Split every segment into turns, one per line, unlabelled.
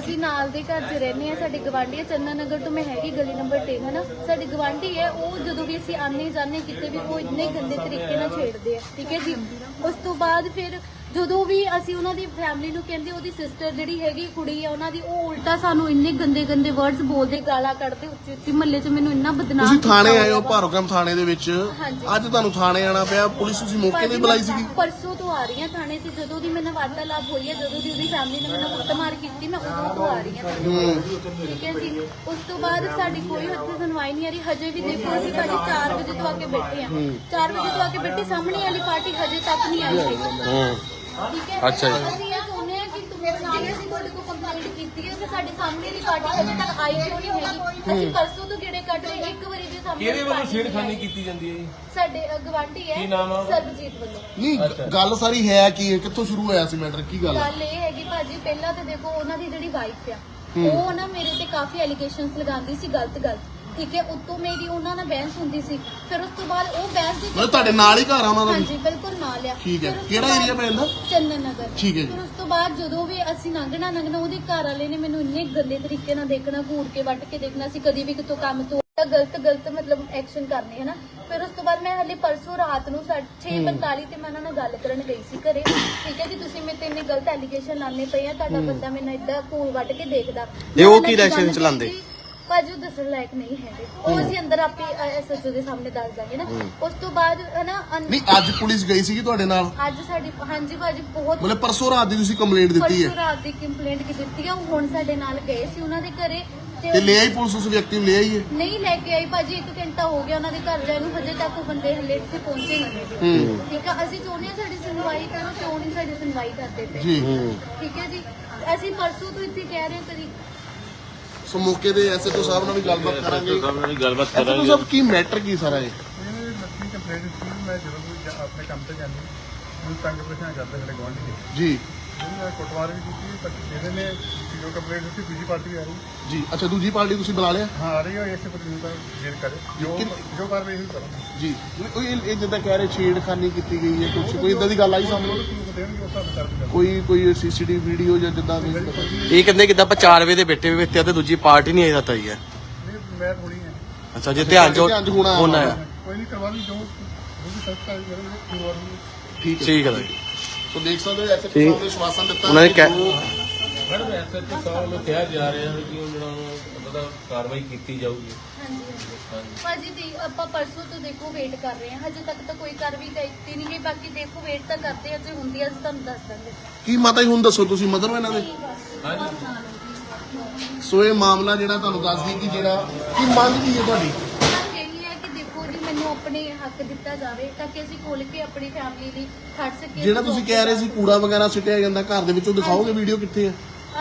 ਅਸੀਂ ਨਾਲ ਦੇ ਘਰ 'ਚ ਰਹਿੰਦੇ ਆ ਸਾਡੇ ਗਵਾਂਢੀ ਆ ਚੰਨਾ ਨਗਰ ਤੋਂ ਮੈਂ ਹੈਗੀ ਗਲੀ ਨੰਬਰ 10 ਹੈ ਨਾ ਸਾਡੇ ਗਵਾਂਢੀ ਹੈ, ਉਹ ਜਦੋਂ ਵੀ ਅਸੀਂ ਆਨੇ ਜਾਂਦੇ ਕਿਤੇ ਵੀ ਉਹ ਇੰਨੇ ਗੰਦੇ ਤਰੀਕੇ ਨਾਲ ਛੇੜਦੇ ਆ, ਠੀਕ ਹੈ ਜੀ? ਉਸ ਤੋਂ ਬਾਅਦ ਫਿਰ ਜਦੋਂ ਵੀ ਅਸੀਂ ਉਹਨਾਂ ਦੀ ਫੈਮਿਲੀ ਨੂੰ ਕਹਿੰਦੇ ਉਹਦੀ ਸਿਸਟਰ ਜਿਹੜੀ ਹੈਗੀ ਕੁੜੀ ਆ ਉਹਨਾਂ ਦੀ ਉਹ ਉਲਟਾ ਸਾਨੂੰ ਇੰਨੇ ਗੰਦੇ ਗੰਦੇ ਵਰਡਸ ਬੋਲਦੇ ਗਾਲਾਂ ਕੱਢਦੇ ਉੱਚੀ ਉੱਚੀ ਮਹੱਲੇ 'ਚ ਮੈਨੂੰ ਇੰਨਾ ਬਦਨਾਮ
ਤੁਸੀਂ ਥਾਣੇ
ਕੀਤਾ
ਆਏ ਹੋ
ਹੋਇਆ।
ਭਾਰੋਗਮ ਥਾਣੇ ਦੇ ਵਿੱਚ।
ਹਾਂਜੀ।
ਅੱਜ ਤੁਹਾਨੂੰ ਥਾਣੇ ਆਣਾ ਪਿਆ ਪੁਲਿਸ ਤੁਸੀਂ ਮੌਕੇ ਤੇ ਬੁਲਾਈ ਸੀਗੀ।
ਪਰਸੋਂ ਤੋਂ ਆ ਰਹੀ ਹਾਂ ਥਾਣੇ ਤੇ ਜਦੋਂ ਦੀ ਮੈਨੂੰ ਵਾਰਤਾਲਾਪ ਹੋਈ ਹੈ ਜਦੋਂ ਦੀ ਉਹਦੀ ਫੈਮਿਲੀ ਨੇ ਮੈਨੂੰ ਕੁੱਟਮਾਰ ਕੀਤੀ ਮੈਂ ਉਦੋਂ ਤੋਂ ਆ ਰਹੀ ਹਾਂ
ਹੂੰ।
ਠੀਕ ਹੈ ਜੀ? ਉਸ ਤੋਂ ਬਾਅਦ ਸਾਡੀ ਕੋਈ ਉੱਥੇ ਸੁਣਵਾਈ ਨਹੀਂ ਆ ਰਹੀ। ਹਜੇ ਵੀ ਦੇਖੋ ਅਸੀਂ ਭਾਜੀ 4 ਵਜੇ ਤੋਂ ਆ ਕੇ ਬੈਠੇ ਹਾਂ। 4 ਵਜੇ ਤੋਂ ਆ ਕੇ ਬੈਠੇ ਸਾਹਮਣੇ ਵਾਲੀ ਪਾਰਟੀ ਹਜੇ ਤੱਕ ਨਹੀਂ ਆਈ ਹੈਗੀ।
ਹੂੰ।
ਠੀਕ ਹੈ
ਅੱਛਾ ਜੀ।
ਅਸੀਂ ਇਹ ਚਾਹੁੰਦੇ ਹਾਂ ਕਿ ਤੁਸੀਂ ਨਾਲ ਅਸੀਂ ਤੁਹਾਡੇ ਕੋਲ ਕੰਪਲੇਂਟ ਕੀਤੀ ਹੈ ਕਿ ਸਾਡੇ ਸਾਹਮਣੇ ਦੀ ਪਾਰਟੀ ਹਜੇ ਤੱਕ ਆਈ ਕਿਉਂ ਨਹੀਂ ਹੈਗੀ? ਅਸੀਂ ਪਰਸੋਂ ਤੋਂ ਗੇੜੇ ਕੱਢ ਰਹੇ ਇੱਕ ਵਾਰੀ ਵੀ ਸਾਹਮਣੇ
ਕਿਹਦੇ ਵੱਲੋਂ
ਨਹੀਂ
ਛੇੜਖਾਨੀ। ਕੀਤੀ ਜਾਂਦੀ ਹੈ ਜੀ?
ਸਾਡੇ ਗਵਾਂਢੀ ਹੈ
ਕੀ ਨਾਮ ਆ ਉਹਦਾ?
ਸਰਬਜੀਤ ਵੱਲੋਂ।
ਨਹੀਂ ਗੱਲ ਸਾਰੀ ਹੈ ਕੀ ਹੈ? ਕਿੱਥੋਂ ਸ਼ੁਰੂ ਹੋਇਆ ਸੀ ਮੈਟਰ ਕੀ ਗੱਲ ਹੈ?
ਗੱਲ ਇਹ ਹੈਗੀ ਭਾਜੀ ਪਹਿਲਾਂ ਤਾਂ ਦੇਖੋ ਉਹਨਾਂ ਦੀ ਜਿਹੜੀ ਵਾਈਫ ਆ ਉਹ ਨਾ ਮੇਰੇ ਤੇ ਕਾਫੀ ਐਲੀਗੇਸ਼ਨਸ ਲਗਾਉਂਦੀ ਸੀ ਗਲਤ ਗਲਤ। ਠੀਕ ਹੈ ਉੱਤੋਂ ਮੇਰੀ ਉਹਨਾਂ ਨਾਲ ਬਹਿਸ ਹੁੰਦੀ ਸੀ। ਫਿਰ ਉਸ ਤੋਂ ਬਾਅਦ ਉਹ ਬਹਿਸ ਦੀ
ਮਤਲਬ ਤੁਹਾਡੇ ਨਾਲ ਹੀ ਘਰ ਆ ਉਹਨਾਂ ਦਾ? ਵੀ?
ਹਾਂਜੀ ਬਿਲਕੁਲ। ਨਾਲ ਆ
ਠੀਕ ਹੈ।
ਫਿਰ ਉਸ ਤੋਂ
ਕਿਹੜਾ
ਬਾਅਦ
area ਪੈਂਦਾ?
ਚੰਦਨ ਨਗਰ
ਠੀਕ ਹੈ ਜੀ।
ਫਿਰ ਉਸ ਤੋਂ ਬਾਅਦ ਜਦੋਂ ਵੀ ਅਸੀਂ ਲੰਘਣਾ ਲੰਘਣਾ ਉਹਦੇ ਘਰ ਵਾਲੇ ਨੇ ਮੈਨੂੰ ਇੰਨੇ ਗੰਦੇ ਤਰੀਕੇ ਨਾਲ ਦੇਖਣਾ ਘੂਰ ਕੇ ਵੱਟ ਕੇ ਦੇਖਣਾ ਸੀ ਕਦੀ ਵੀ ਕਿਤੋਂ ਕੰਮ ਤੋਂ ਗਲਤ ਗਲਤ ਮਤਲਬ ਐਕਸ਼ਨ ਕਰਨੇ ਹਨਾ ਫਿਰ ਉਸ ਤੋਂ ਬਾਅਦ ਮੈਂ ਹਲੇ ਪਰਸੋਂ ਰਾਤ ਨੂੰ 6:45 ਤੇ ਮੈਂ ਉਹਨਾਂ ਨਾਲ ਗੱਲ ਕਰਨ ਗਈ ਸੀ ਘਰੇ ਠੀਕ ਹੈ ਜੀ ਤੁਸੀਂ ਮੇਰੇ ਤੇ ਇੰਨੇ ਗਲਤ ਐਲੀਗੇਸ਼ਨ ਲਾਣੇ ਪਏ ਆ ਤੁਹਾਡਾ ਬੰਦਾ ਮੈਨੂੰ ਇਦਾਂ ਘੂਰ ਵੱਟ ਕੇ ਦੇਖਦਾ
ਇਹ ਉਹ
ਮੈਂ
ਕੀ
ਉਹਨਾਂ ਦੀ
ਚਲਾਉਂਦੇ?
ਕੀਤੀ, ਭਾਜੀ ਉਹ ਦੱਸਣ ਲਾਇਕ ਨਹੀਂ ਹੈਗੇ ਉਹ ਅਸੀਂ ਅੰਦਰ ਆਪੇ ਐਸਐਚਓ ਦੇ ਸਾਹਮਣੇ ਦੱਸ ਦਾਂਗੇ ਨਾ। ਉਸ ਤੋਂ ਬਾਅਦ ਹਨਾ
ਨਹੀਂ ਅੱਜ ਪੁਲਿਸ ਗਈ ਸੀਗੀ ਤੁਹਾਡੇ ਨਾਲ?
ਅੱਜ ਸਾਡੀ ਹਾਂਜੀ ਭਾਜੀ ਬਹੁਤ
ਮਤਲਬ ਪਰਸੋਂ ਰਾਤ ਦੀ ਤੁਸੀਂ ਕੰਪਲੇਂਟ ਦਿੱਤੀ
ਪਰਸੋਂ
ਹੈ
ਰਾਤ ਦੀ ਕੰਪਲੇਂਟ ਕੀ ਦਿੱਤੀ ਆ ਉਹ ਹੁਣ ਸਾਡੇ ਨਾਲ ਗਏ ਸੀ ਉਹਨਾਂ ਦੇ ਘਰੇ
ਤੇ ਲੈ ਆਈ ਪੁਲਿਸ ਉਸ ਵਿਅਕਤੀ ਨੂੰ ਲੈ ਆਈ ਹੈ?
ਨਹੀਂ ਲੈ ਕੇ ਆਈ ਭਾਜੀ ਇੱਕ ਘੰਟਾ ਹੋ ਗਿਆ ਉਹਨਾਂ ਦੇ ਘਰ ਜਾਏ ਨੂੰ ਹਜੇ ਤੱਕ ਉਹ ਬੰਦੇ ਹਲੇ ਇੱਥੇ ਪਹੁੰਚੇ ਨਹੀਂ।
ਹੂੰ।
ਠੀਕ ਆ ਅਸੀਂ ਚਾਹੁੰਦੇ ਹਾਂ ਸਾਡੀ ਸੁਣਵਾਈ ਕਰੋ ਕਿਉਂ ਨਹੀਂ ਸਾਡੀ ਸੁਣਵਾਈ ਕਰਦੇ ਪਏ।
ਜੀ।
ਠੀਕ ਹੈ ਜੀ ਅਸੀਂ ਪਰਸੋਂ ਤੋਂ ਇੱਥੇ ਕਹਿ ਰਹੇ ਹਾਂ ਕਦੀ
ਸੋ ਮੌਕੇ ਦੇ ਐਸਐਚਓ ਸਾਹਿਬ ਨਾਲ ਵੀ ਗੱਲਬਾਤ ਕਰਾਂਗੇ।
ਸਾਹਮਣੇ ਵੀ ਗੱਲਬਾਤ ਕਰਾਂਗੇ।
ਸਾਹਿਬ ਕੀ ਮੈਟਰ ਕੀ ਸਾਰਾ ਇਹ?
ਕੰਪਲੇਂਟ ਸੀ ਮੈਂ ਜਦੋਂ ਵੀ ਜਾ- ਆਪਣੇ ਕੰਮ ਤੇ ਜਾਂਦੀ ਮੈਨੂੰ ਤੰਗ ਪਰੇਸ਼ਾਨ ਕਰਦੇ ਸਾਡੇ ਗੁਆਂਢੀ ਦੇ
ਜੀ।
ਜਿਹਨੂੰ ਮੈਂ ਕੁੱਟਮਾਰ ਵੀ ਕੀਤੀ ਪਰ ਇਹਦੇ ਨੇ ਜੋ ਕੰਪਲੇਂਟ ਦਿੱਤੀ ਦੂਜੀ ਪਾਰਟੀ ਆ ਰਹੀ।
ਜੀ ਅੱਛਾ ਦੂਜੀ ਪਾਰਟੀ ਤੁਸੀਂ ਬੁਲਾ ਲਿਆ?
ਹਾਂ ਆ ਰਹੀ ਹੈ ਇਸੇ ਪਰ ਜਿੰਦਾ ਜੇਲ ਕਰੇ। ਜੋ ਜੋ ਕਾਰਵਾਈ ਹੋਈ ਕਰਾਂਗੇ।
ਜੀ। ਉਹ ਇਹ ਇਹ ਜਿੱਦਾਂ ਕਹਿ ਰਹੇ ਛੇੜਖਾਨੀ ਕੀਤੀ ਗਈ ਹੈ ਕੁਝ ਕੋਈ ਇਦਾਂ ਦੀ ਗੱਲ ਆਈ ਸਾਹਮਣੇ?
ਤੁਹਾਨੂੰ ਦੇਣਗੇ ਉਸ ਹਿਸਾਬ ਨਾਲ ਕਰਦੇ
ਕੋਈ ਕੋਈ ਸੀਸੀਟੀਵੀ ਵੀਡੀਓ ਜਾਂ ਜਿੱਦਾਂ ਵੀ
ਇਹ ਕਹਿੰਦੇ ਕਿਦਾਂ ਆਪਾਂ 4 ਵਜੇ ਦੇ ਬੈਠੇ ਹੋਏ ਇੱਥੇ ਤੇ ਦੂਜੀ ਪਾਰਟੀ ਨਹੀਂ ਆਈ ਤਾਂ ਹੈ।
ਨਹੀਂ ਮੈਂ ਥੋੜੀ ਹੈ।
ਅੱਛਾ ਜੇ ਧਿਆਨ ਜੋ
ਹੋਣਾ
ਆ
ਕੋਈ ਨਹੀਂ ਕਰਵਾ ਲਈ ਜੋ ਜੋ ਵੀ ਜੋ ਵਾਰ
ਠੀਕ ਹੈ।
ਠੀਕ ਹੈ
ਸੋ ਦੇਖ ਸਕਦੇ ਹੋ ਐਸਐਚਓ ਸਾਹਿਬ ਨੇ ਸ਼ਵਾਸਨ ਦਿੱਤਾ
ਉਹਨਾਂ ਨੇ
ਕਿ
ਕਹਿ-
ਜੋ
ਮੈਡਮ ਐਸਐਚਓ ਸਾਹਿਬ ਨੂੰ ਕਿਹਾ ਜਾ ਰਿਹਾ ਹੈ ਕਿ ਉਹ ਜਿਹੜਾ ਉਹਦਾ ਕਾਰਵਾਈ ਕੀਤੀ ਜਾਊਗੀ।
ਹਾਂਜੀ ਹਾਂਜੀ। ਭਾਜੀ ਦੀ ਆਪਾਂ ਪਰਸੋਂ ਤੋਂ ਦੇਖੋ ਵੇਟ ਕਰ ਰਹੇ ਹਾਂ। ਹਜੇ ਤੱਕ ਤਾਂ ਕੋਈ ਕਾਰਵਾਈ ਕੀਤੀ ਨਹੀਂ ਗਈ। ਬਾਕੀ ਦੇਖੋ ਵੇਟ ਤਾਂ ਕਰਦੇ ਹਾਂ। ਜੇ ਹੁੰਦੀ ਹੈ ਅਸੀਂ ਤੁਹਾਨੂੰ ਦੱਸ ਦਾਂਗੇ
ਕੀ ਮਾਤਾ ਜੀ ਹੁਣ ਦੱਸੋ ਤੁਸੀਂ ਮਦਰ ਹੋ ਇਹਨਾਂ ਦੇ? ਸੋ ਇਹ ਮਾਮਲਾ ਜਿਹੜਾ ਤੁਹਾਨੂੰ ਦੱਸਦੀ ਕਿ ਜਿਹੜਾ ਕੀ ਮੰਗ ਕੀ ਹੈ ਤੁਹਾਡੀ?
ਮੰਗ ਇਹੀ ਹੈ ਕਿ ਦੇਖੋ ਜੀ ਮੈਨੂੰ ਆਪਣੇ ਹੱਕ ਦਿੱਤਾ ਜਾਵੇ ਤਾਂ ਕਿ ਅਸੀਂ ਖੋਲ ਕੇ ਆਪਣੀ ਫੈਮਿਲੀ ਲਈ ਖੜ ਸਕੀਏ।
ਜਿਹੜਾ ਤੁਸੀਂ ਕਹਿ ਰਹੇ ਸੀ ਕੂੜਾ ਵਗੈਰਾ ਸਿੱਟਿਆ ਜਾਂਦਾ ਘਰ ਦੇ ਵਿੱਚੋਂ ਦਿਖਾਓਗੇ ਵੀਡੀਓ ਕਿੱਥੇ ਹੈ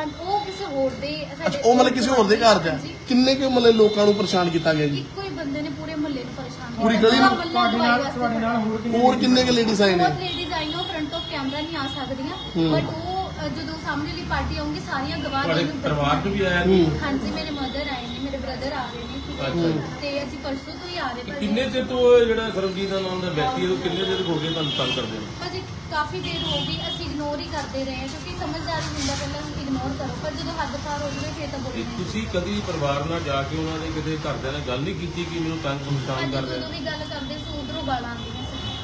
ਉਹ ਕਿਸੇ ਹੋਰ ਦੇ ਸਾਡੇ
ਅੱਛਾ ਉਹ ਮਤਲਬ ਕਿਸੇ ਹੋਰ ਦੇ ਘਰ 'ਚ ਹੈ
ਹਾਂਜੀ।
ਕਿੰਨੇ ਕੁ ਮਤਲਬ ਲੋਕਾਂ ਨੂੰ ਪਰੇਸ਼ਾਨ ਕੀਤਾ ਗਿਆ ਜੀ
ਇੱਕੋ ਹੀ ਬੰਦੇ ਨੇ ਪੂਰੇ ਮੁਹੱਲੇ ਨੂੰ ਪਰੇਸ਼ਾਨ
ਪੂਰੀ
ਕੀਤਾ।
ਗਲੀ ਨੂੰ?
ਪੂਰਾ ਮੁਹੱਲਾ ਦਵਾਈ ਵਾਸਤੇ ਖੜਾ।
ਹੋਰ ਕਿੰਨੇ ਕੁ ਲੇਡੀਜ਼ ਆਏ ਨੇ
ਬਹੁਤ ਲੇਡੀਜ਼ ਆਈਆਂ ਫਰੰਟ ਆਫ ਕੈਮਰਾ ਨਹੀਂ ਆ ਸਕਦੀਆਂ ਬਟ ਉਹ ਅ, ਜਦੋਂ ਸਾਹਮਣੇ ਵਾਲੀ ਪਾਰਟੀ ਆਉਂਗੀ ਸਾਰੀਆਂ ਗਵਾਹ
ਤੁਹਾਡੇ
ਨੂੰ
ਪਰਿਵਾਰ ਤੋਂ ਵੀ ਆਇਆ ਸੀ
ਹਾਂਜੀ ਮੇਰੇ ਮਦਰ ਆਏ ਨੇ ਮੇਰੇ ਬ੍ਰਦਰ ਆ ਰਹੇ ਨੇ ਠੀਕ ਹੈ।
ਅੱਛਾ।
ਤੇ ਅਸੀਂ ਪਰਸੋਂ ਤੋਂ ਹੀ ਆ ਰਹੇ ਭਾਜੀ।
ਕਿੰਨੇ ਚਿਰ ਤੋਂ ਇਹ ਜਿਹੜਾ ਸਰਬਜੀਤ ਦਾ ਨਾਮ ਦਾ ਵਿਅਕਤੀ ਹੈ ਉਹ ਕਿੰਨੇ ਚਿਰ ਹੋ ਗਏ ਤੁਹਾਨੂੰ ਤੰਗ ਕਰਦੇ ਨੇ
ਭਾਜੀ ਕਾਫੀ ਦੇਰ ਹੋ ਗਈ ਅਸੀਂ ਇਗਨੋਰ ਹੀ ਕਰਦੇ ਰਹੇ ਹਾਂ ਕਿਉਂਕਿ ਸਮਝਦਾਰ ਹੁੰਦਾ ਪਹਿਲਾਂ ਇਗਨੋਰ ਕਰੋ ਪਰ ਜਦੋਂ ਹੱਦ ਪਾਰ ਹੋ ਜਾਵੇ ਫਿਰ ਤਾਂ
ਤੇ
ਬੋਲਣਾ ਹੀ।
ਤੁਸੀਂ ਕਦੀ ਪਰਿਵਾਰ ਨਾਲ ਜਾ ਕੇ ਉਹਨਾਂ ਦੇ ਕਿਤੇ ਘਰਦਿਆਂ ਨਾਲ ਗੱਲ ਨਹੀਂ ਕੀਤੀ ਕਿ ਮੈਨੂੰ ਤੰਗ ਪਰੇਸ਼ਾਨ
ਭਾਜੀ
ਕਰ
ਜਦੋਂ ਵੀ ਗੱਲ ਕਰਦੇ ਸੀ ਉਧਰੋਂ ਗਾਲਾਂ ਆਉਂਦੀਆਂ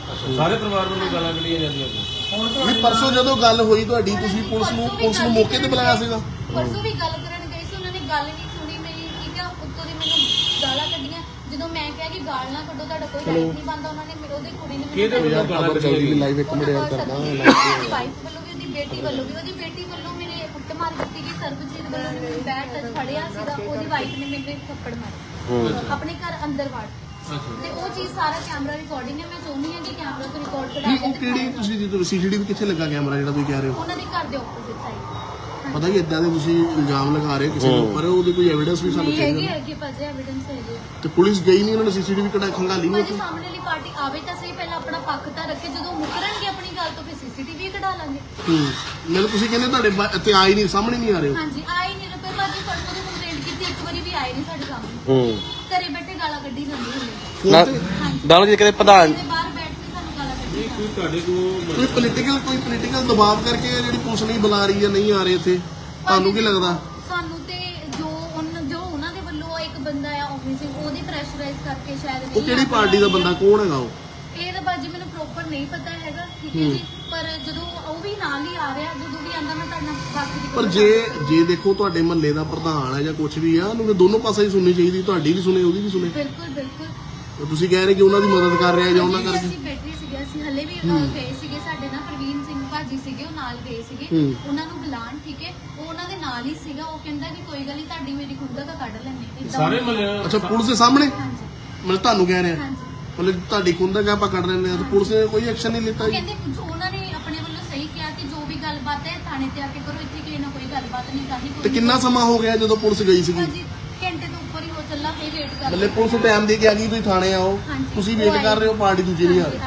ਸਾਰੇ ਪਰਿਵਾਰ ਵੱਲੋਂ ਗਾਲਾਂ ਕੱਢੀਆਂ ਜਾਂਦੀਆਂ ਸੀ
ਵੀ ਪਰਸੋਂ ਜਦੋਂ ਗੱਲ ਹੋਈ ਤੁਹਾਡੀ ਤੁਸੀਂ ਪੁਲਿਸ ਨੂੰ ਪੁਲਿਸ ਨੂੰ ਮੌਕੇ ਤੇ ਬੁਲਾਇਆ ਸੀਗਾ?
ਪਰਸੋਂ ਵੀ ਗੱਲ ਕਰਨ ਗਏ ਸੀ ਉਹਨਾਂ ਨੇ ਗੱਲ ਨਹੀਂ ਸੁਣੀ ਮੇਰੀ ਠੀਕ ਆ? ਉੱਤੋਂ ਦੀ ਮੈਨੂੰ ਗਾਲਾਂ ਕੱਢੀਆਂ। ਜਦੋਂ ਮੈਂ ਕਿਹਾ ਕਿ ਗਾਲ ਨਾ ਕੱਢੋ ਤੁਹਾਡਾ ਕੋਈ ਰਾਈਟ ਨਹੀਂ ਬਣਦਾ ਉਹਨਾਂ ਨੇ ਮੇਰੇ ਉਹਦੀ ਕੁੜੀ ਨੇ
ਕਿਹਦੇ ਵੱਲੋਂ ਗਾਲਾਂ ਕੱਢੀਆਂ?
ਲਾਈਵ ਇੱਕ ਮਿੰਟ ਯਾਰ ਕਰਦਾ
ਉਹਦੀ ਵਾਈਫ ਵੱਲੋਂ ਵੀ ਉਹਦੀ ਬੇਟੀ ਵੱਲੋਂ ਵੀ ਉਹਦੀ ਬੇਟੀ ਵੱਲੋਂ ਮੇਰੇ ਕੁੱਟਮਾਰ ਕੀਤੀ ਗਈ ਸਰਬਜੀਤ ਵੱਲੋਂ ਨੇ ਮੈਨੂੰ ਬੈਟ ਟੱਚ ਫੜਿਆ ਸੀਗਾ ਉਹਦੀ ਵਾਈਫ ਨੇ ਮੇਰੇ ਥੱਪੜ ਮਾਰੇ। ਆਪਣੇ ਘਰ ਅੰਦਰ ਵੜ ਤੇ ਉਹ ਚੀਜ਼ ਸਾਰਾ ਕੈਮਰਾ ਰਿਕਾਰਡਿੰਗ ਹੈ ਮੈਂ ਚਾਹੁੰਦੀ ਹਾਂ ਕਿ ਕੈਮਰਾ ਤੋਂ ਰਿਕਾਰਡ ਕਰਾ ਕੇ
ਉਹ ਕਿਹੜੀ ਤੁਸੀਂ ਜਦੋਂ ਸੀਸੀਟੀਵੀ ਕਿੱਥੇ ਲੱਗਾ ਕੈਮਰਾ ਜਿਹੜਾ ਤੁਸੀਂ ਕਹਿ ਰਹੇ ਹੋ?
ਉਹਨਾਂ ਦੇ ਘਰ ਦੇ ਆਪੋਜ਼ਿਟ ਸਾਈਡ
ਪਤਾ ਕਿ ਇਦਾਂ ਦੇ ਤੁਸੀਂ ਇਲਜ਼ਾਮ ਲਗਾ ਰਹੇ ਹੋ ਕਿਸੇ ਦੇ ਉੱਪਰ ਉਹਦੀ ਕੋਈ ਐਵੀਡੈਂਸ ਵੀ ਸਾਨੂੰ ਚਾਹੀਦਾ
ਹੈਗੀ ਹੈਗੀ ਭਾਜੀ ਐਵੀਡੈਂਸ ਹੈਗੀ ਹੈ।
ਤੇ ਪੁਲਿਸ ਗਈ ਨਹੀਂ ਉਹਨਾਂ ਨੇ ਸੀਸੀਟੀਵੀ ਕਢਾ ਖੰਗਾਲੀ ਨਹੀਂ
ਭਾਜੀ ਸਾਹਮਣੇ ਵਾਲੀ ਪਾਰਟੀ ਆਵੇ ਤਾਂ ਸਹੀ ਪਹਿਲਾਂ ਆਪਣਾ ਪੱਖ ਤਾਂ ਰੱਖੇ ਜਦੋਂ ਮੁਕਰਨਗੇ ਆਪਣੀ ਗੱਲ ਤੋਂ ਫਿਰ ਸੀਸੀਟੀਵੀ ਕਢਾ ਲਾਂਗੇ।
ਹੂੰ ਮੈਨੂੰ ਤੁਸੀਂ ਕਹਿੰਦੇ ਤੁਹਾਡੇ ਇੱਥੇ ਆਏ ਨਹੀਂ ਸਾਹਮਣੇ ਨਹੀਂ ਆ ਰਹੇ ਹੋ
ਹਾਂਜੀ ਆਏ ਨਹੀਂ ਰੁਪਏ ਭਾਜੀ ਪਰਸੋਂ ਦੀ ਕੰਪਲੇਂਟ ਕੀਤੀ ਇੱਕ ਵਾਰੀ ਵੀ ਆਏ ਨਹੀਂ ਸਾਡੇ ਸਾਹਮਣੇ।
ਹੂੰ।
ਘਰੇ ਬੈਠੇ ਗਾਲਾਂ ਕੱਢੀ ਜਾਂਦੇ ਹੁੰਦੇ
ਨਾ ਦਾਲ ਜੀ ਕਿਤੇ ਪ੍ਰਧਾਨ
ਤੇ ਬਾਹਰ ਬੈਠ ਕੇ ਸਾਨੂੰ ਗਾਲਾਂ ਕੱਢੀ
ਨਹੀਂ ਕੋਈ ਤੁਹਾਡੇ ਕੋਲ
ਕੋਈ ਪੋਲੀਟੀਕਲ ਕੋਈ ਪੋਲੀਟੀਕਲ ਦਬਾਅ ਕਰਕੇ ਇਹ ਜਿਹੜੀ ਪੁਲਿਸ ਨਹੀਂ ਬੁਲਾ ਰਹੀ ਹੈ ਨਹੀਂ ਆ ਰਹੇ ਇੱਥੇ ਤੁਹਾਨੂੰ ਕੀ ਲੱਗਦਾ?
ਸਾਨੂੰ ਤੇ ਜੋ ਉਨ- ਜੋ ਉਹਨਾਂ ਦੇ ਵੱਲੋਂ ਇੱਕ ਬੰਦਾ ਆ ਆਫਿਸ ਉਹਦੀ ਪ੍ਰੈਸ਼ਰਾਈਜ਼ ਕਰਕੇ ਸ਼ਾਇਦ
ਉਹ
ਨਹੀਂ
ਕਿਹੜੀ
ਆ
ਪਾਰਟੀ ਦਾ ਬੰਦਾ? ਕੌਣ ਹੈਗਾ ਉਹ?
ਇਹ ਤਾਂ ਬਾਜੀ ਮੈਨੂੰ ਪ੍ਰੋਪਰ ਨਹੀਂ ਪਤਾ ਹੈਗਾ ਠੀਕ ਹੈ। ਜੀ ਪਰ ਜਦੋਂ ਉਹ ਵੀ ਨਾਲ ਹੀ ਆ ਰਿਹਾ ਜਦੋਂ ਵੀ ਆਂਦਾ ਮੈਂ ਤੁਹਾਡੇ ਨਾਲ ਬਾਕੀ ਦੀ
ਪਰ ਜੇ। ਜੇ ਦੇਖੋ ਤੁਹਾਡੇ ਮਹੱਲੇ ਦਾ ਪ੍ਰਧਾਨ ਹੈ ਜਾਂ ਕੁਝ ਵੀ ਆ ਉਹਨੂੰ ਦੋਨੋਂ ਪਾਸੇ ਹੀ ਸੁਣਨੀ ਚਾਹੀਦੀ ਤੁਹਾਡੀ ਵੀ ਸੁਣੇ ਉਹਦੀ ਵੀ ਸੁਣੇ
ਬਿਲਕੁਲ ਬਿਲਕੁਲ
ਤੇ ਤੁਸੀਂ ਕਹਿ ਰਹੇ ਕਿ ਉਹਨਾਂ ਦੀ ਮਦਦ ਕਰ ਰਿਹਾ ਜਾਂ ਉਹਨਾਂ ਕਰਕੇ
ਅਸੀਂ ਬੈਠੇ ਸੀਗੇ ਅਸੀਂ ਹਲੇ ਵੀ
ਹੂੰ।
ਅ, ਗਏ ਸੀਗੇ ਸਾਡੇ ਨਾਲ ਪ੍ਰਵੀਨ ਸਿੰਘ ਭਾਜੀ ਸੀਗੇ ਉਹ ਨਾਲ ਗਏ ਸੀਗੇ
ਹੂੰ।
ਉਹਨਾਂ ਨੂੰ ਬੁਲਾਣ ਠੀਕ ਹੈ ਉਹ ਉਹਨਾਂ ਦੇ ਨਾਲ ਹੀ ਸੀਗਾ ਉਹ ਕਹਿੰਦਾ ਕਿ ਕੋਈ ਗੱਲ ਨਹੀਂ ਤੁਹਾਡੀ ਮੇਰੀ ਖੁਦ ਦਾ ਕੱਢ ਲੈਣੇ
ਸਾਰੇ। ਮਹੱਲੇ
ਅੱਛਾ ਪੁਲਿਸ ਦੇ ਸਾਹਮਣੇ
ਹਾਂਜੀ
ਮਤਲਬ ਤੁਹਾਨੂੰ ਕਹਿ ਰਿਹਾ
ਹਾਂਜੀ
ਮਤਲਬ ਤੁਹਾਡੀ ਖੁੰਦਾ ਕਿ ਆਪਾਂ ਕੱਢ ਲੈਂਦੇ ਆ ਤੇ ਪੁਲਿਸ ਨੇ ਕੋਈ ਐਕਸ਼ਨ ਨਹੀਂ ਲਿੱਤਾ
ਉਹ
ਜੀ।
ਕਹਿੰਦੇ ਜੋ ਉਹਨਾਂ ਨੇ ਆਪਣੇ ਵੱਲੋਂ ਸਹੀ ਕਿਹਾ ਕਿ ਜੋ ਵੀ ਗੱਲਬਾਤ ਹੈ ਥਾਣੇ ਤੇ ਆ ਕੇ ਕਰੋ ਇੱਥੇ ਕਿਸੇ ਨਾਲ ਕੋਈ ਗੱਲਬਾਤ ਨਹੀਂ ਕੋਈ
ਤੇ ਕਿੰਨਾ ਸਮਾਂ ਹੋ ਗਿਆ ਜਦੋਂ ਪੁਲਿਸ ਗਈ ਸੀਗੀ?
ਹਾਂਜੀ ਘੰਟੇ ਤੋਂ ਉੱਪਰ ਹੀ ਹੋ ਚੱਲਾ ਫੇਰ ਵੇਟ ਕਰ
ਮਤਲਬ ਪੁਲਿਸ ਟਾਈਮ ਦੇ ਕੇ ਆ ਗਈ ਤੁਸੀਂ ਥਾਣੇ ਆਓ
ਹਾਂਜੀ।
ਤੁਸੀਂ ਵੇਟ ਕਰ ਰਹੇ ਹੋ ਪਾਰਟੀ ਦੂਜੀ ਨਹੀਂ ਆ ਰਹੀ